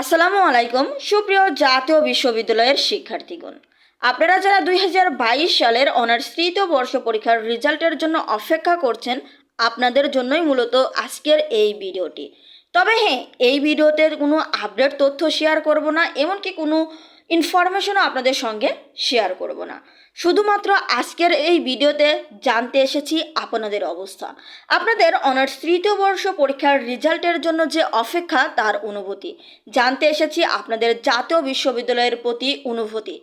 আসসালামু আলাইকুম, সুপ্রিয় জাতীয় বিশ্ববিদ্যালয়ের শিক্ষার্থীগণ। আপনারা যারা দুই হাজার বাইশ সালের অনার্স তৃতীয় বর্ষ পরীক্ষার রেজাল্টের জন্য অপেক্ষা করছেন, আপনাদের জন্যই মূলত আজকের এই ভিডিওটি। তবে হ্যাঁ এই ভিডিওতে কোনো আপডেট তথ্য শেয়ার করব না, এমনকি কোনো ইনফরমেশনও আপনাদের সঙ্গে শেয়ার করব না। শুধুমাত্র আজকের এই ভিডিওতে জানতে এসেছি আপনাদের অবস্থা। আপনাদের অনার্স তৃতীয় বর্ষ পরীক্ষার রেজাল্টের জন্য যে অপেক্ষা, তার অনুভূতি। জানতে এসেছি আপনাদের জাতীয় বিশ্ববিদ্যালয়ের প্রতি অনুভূতি।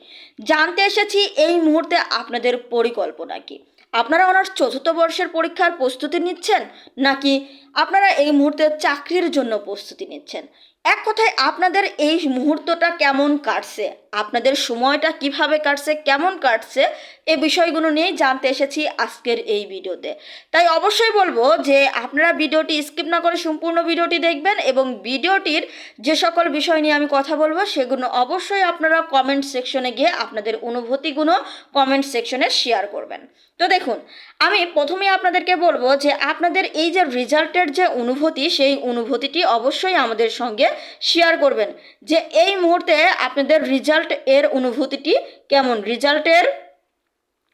জানতে এসেছি এই মুহূর্তে আপনাদের পরিকল্পনা কি। আপনারা অনার্স চতুর্থ বর্ষের পরীক্ষার প্রস্তুতি নিচ্ছেন, নাকি আপনারা এই মুহূর্তে চাকরির জন্য প্রস্তুতি নিচ্ছেন? এক কথায় আপনাদের এই মুহূর্তটা কেমন কাটছে? আপনাদের সময়টা কীভাবে কাটছে? কেমন কাটছে? এ বিষয়গুলো নিয়েই জানতে এসেছি আজকের এই ভিডিওতে। তাই অবশ্যই বলব যে আপনারা ভিডিওটি স্কিপ না করে সম্পূর্ণ ভিডিওটি দেখবেন এবং ভিডিওটির যে সকল বিষয় নিয়ে আমি কথা বলব সেগুলো অবশ্যই আপনারা কমেন্ট সেকশনে গিয়ে আপনাদের অনুভূতিগুলো কমেন্ট সেকশনে শেয়ার করবেন। তো দেখুন আমি প্রথমেই আপনাদেরকে বলব যে আপনাদের এই যে রেজাল্টের যে অনুভূতি, সেই অনুভূতিটি অবশ্যই আমাদের সঙ্গে শেয়ার করবেন। যে এই মুহূর্তে আপনাদের রেজাল্ট এর অনুভূতিটি কেমন? রেজাল্টের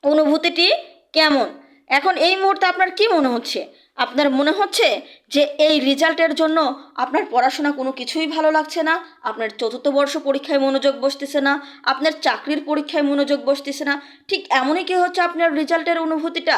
অনুভূতিটি কেমন? এখন এই মুহূর্তে আপনার কি মনে হচ্ছে? আপনার মনে হচ্ছে যে এই রেজাল্টের জন্য আপনার পড়াশোনা কোনো কিছুই ভালো লাগছে না, আপনার চতুর্থ বর্ষ পরীক্ষায় মনোযোগ বসতেছে না, আপনার চাকরির পরীক্ষায় মনোযোগ বসতেছে না, ঠিক এমনই কি হচ্ছে আপনার রেজাল্টের অনুভূতিটা?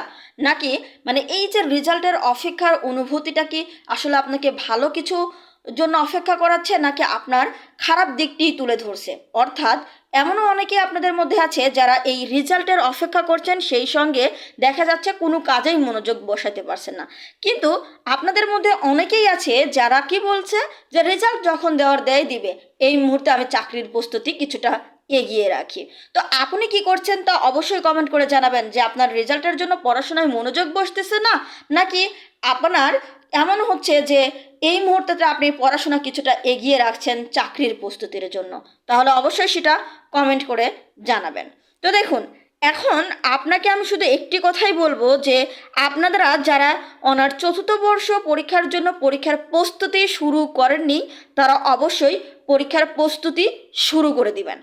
নাকি মানে এই যে রেজাল্টের অপেক্ষার অনুভূতিটা কি আসলে আপনাকে ভালো কিছু জন্য অপেক্ষা করাচ্ছে নাকি আপনার খারাপ দিকটি তুলে ধরছে? অর্থাৎ এমনও অনেকে আপনাদের মধ্যে আছে যারা এই রেজাল্টের অপেক্ষা করছেন, সেই সঙ্গে দেখা যাচ্ছে কোনো কাজেই মনোযোগ বসাতে পারছেন না। কিন্তু আপনাদের মধ্যে অনেকেই আছে যারা কি বলছে? যে রেজাল্ট যখন দেওয়ার দেয় দিবে। এই মুহূর্তে আমি চাকরির প্রস্তুতি কিছুটা এগিয়ে রাখি। তো আপনি কি করছেন তা অবশ্যই কমেন্ট করে জানাবেন যে আপনার রেজাল্টের জন্য পড়াশোনায় মনোযোগ বসতেছে না? নাকি আপনার এমন হচ্ছে যে এই মুহূর্তে আপনি পড়াশোনা কিছুটা এগিয়ে রাখছেন চাকরির প্রস্তুতির জন্য? তাহলে অবশ্যই সেটা কমেন্ট করে জানাবেন। তো দেখুন এখন আপনাকে আমি শুধু একটি কথাই বলব যে আপনারা যারা অনার চতুর্থ বর্ষ পরীক্ষার জন্য পরীক্ষার প্রস্তুতি শুরু করেননি, তারা অবশ্যই পরীক্ষার প্রস্তুতি শুরু করে দিবেন।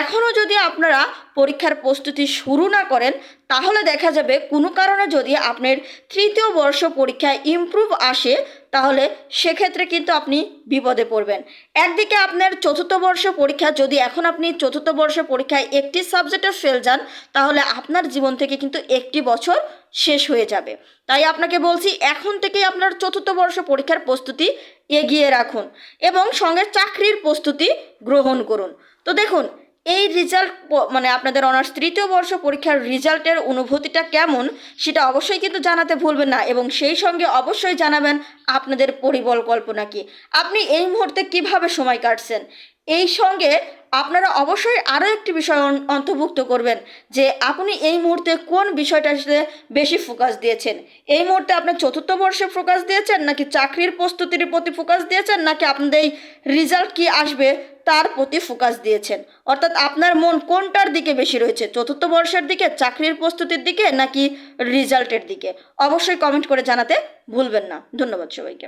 এখনও যদি আপনারা পরীক্ষার প্রস্তুতি শুরু না করেন, তাহলে দেখা যাবে কোনো কারণে যদি আপনার তৃতীয় বর্ষ পরীক্ষায় ইমপ্রুভ আসে তাহলে সেক্ষেত্রে কিন্তু আপনি বিপদে পড়বেন। একদিকে আপনার চতুর্থ বর্ষ পরীক্ষা, যদি এখন আপনি চতুর্থ বর্ষ পরীক্ষায় একটি সাবজেক্টে ফেল যান, তাহলে আপনার জীবন থেকে কিন্তু একটি বছর শেষ হয়ে যাবে। তাই আপনাকে বলছি, এখন থেকেই আপনার চতুর্থ বর্ষ পরীক্ষার প্রস্তুতি এগিয়ে রাখুন এবং সঙ্গে চাকরির প্রস্তুতি গ্রহণ করুন। তো দেখুন এই রেজাল্ট মানে আপনাদের অনার্স তৃতীয় বর্ষ পরীক্ষার রেজাল্টের অনুভূতিটা কেমন, সেটা অবশ্যই কিন্তু জানাতে ভুলবেন না এবং সেই সঙ্গে অবশ্যই জানাবেন আপনাদের পরিকল্পনা কি। আপনি এই মুহূর্তে কীভাবে সময় কাটছেন? এই সঙ্গে আপনারা অবশ্যই আরও একটি বিষয় অন্তর্ভুক্ত করবেন যে আপনি এই মুহূর্তে কোন বিষয়টাতে বেশি ফোকাস দিয়েছেন? এই মুহূর্তে আপনার চতুর্থ বর্ষে ফোকাস দিয়েছেন নাকি চাকরির প্রস্তুতির প্রতি ফোকাস দিয়েছেন নাকি আপনাদের এই রেজাল্ট কী আসবে তার প্রতি ফোকাস দিয়েছেন? অর্থাৎ আপনার মন কোনটার দিকে বেশি রয়েছে? চতুর্থ বর্ষের দিকে, চাকরির প্রস্তুতির দিকে নাকি রেজাল্টের দিকে? অবশ্যই কমেন্ট করে জানাতে ভুলবেন না। ধন্যবাদ সবাইকে।